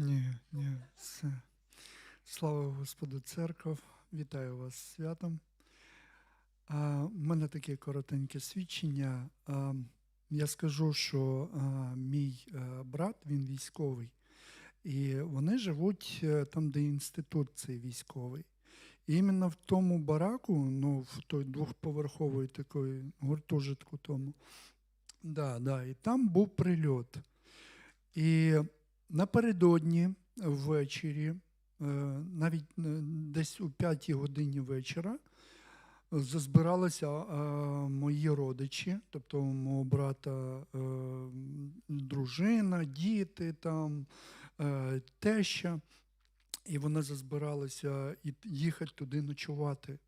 Ні, ні, все. Слава Господу церков. Вітаю вас святом. А, У мене таке коротеньке свідчення. А, я скажу, що а, мій а, брат, він військовий, і вони живуть е, там, де інститут цей військовий. І іменно в тому бараку, ну, в той двохповерховий такий гуртожитку тому, да, да, і там був прильот. І напередодні ввечері, е, навіть е, десь у п'ятій годині вечора, зазбиралися е, мої родичі, тобто мого брата дружина, діти, там, теща, і вони зазбиралися їхати туди ночувати.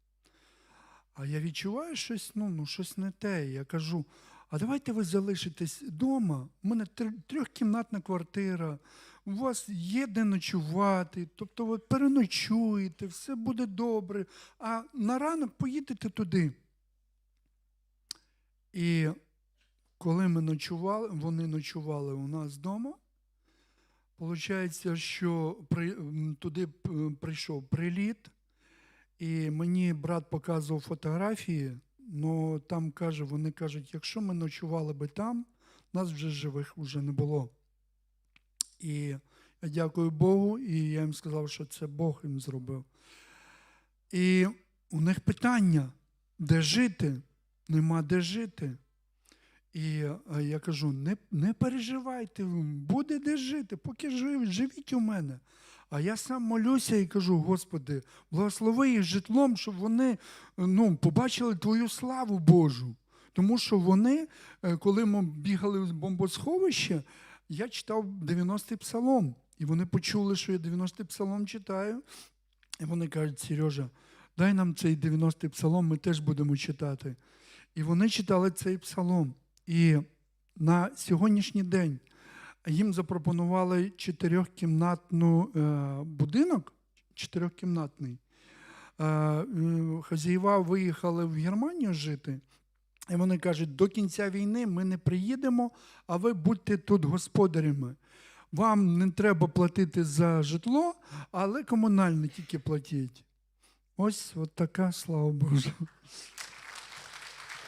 А я відчуваю щось, ну, ну, щось не те. Я кажу, а давайте ви залишитесь вдома. У мене трьохкімнатна квартира, у вас є де ночувати, тобто ви переночуєте, все буде добре. А на ранок поїдете туди. І коли ми ночували, вони ночували у нас вдома, виходить, що при, туди прийшов приліт. І мені брат показував фотографії, ну там каже, вони кажуть, якщо ми ночували би там, нас вже живих вже не було. І я дякую Богу, і я їм сказав, що це Бог їм зробив. І у них питання, де жити? Нема де жити. І я кажу: не, не переживайте, буде де жити, поки жив, живіть у мене. А я сам молюся і кажу: Господи, благослови їх житлом, щоб вони ну, побачили Твою славу Божу. Тому що вони, е, коли ми бігали в бомбосховище, я читав 90-й псалом. І вони почули, що я 90-й псалом читаю. І вони кажуть, Сережа, дай нам цей 90-й псалом, ми теж будемо читати. І вони читали цей псалом. І на сьогоднішній день їм запропонували чотирьохкімнатну е, будинок, чотирьохкімнатний. Е, е, виїхали в Германію жити, і вони кажуть, до кінця війни ми не приїдемо, а ви будьте тут господарями. Вам не треба платити за житло, але комунальне тільки платіть. Ось от така, слава Богу.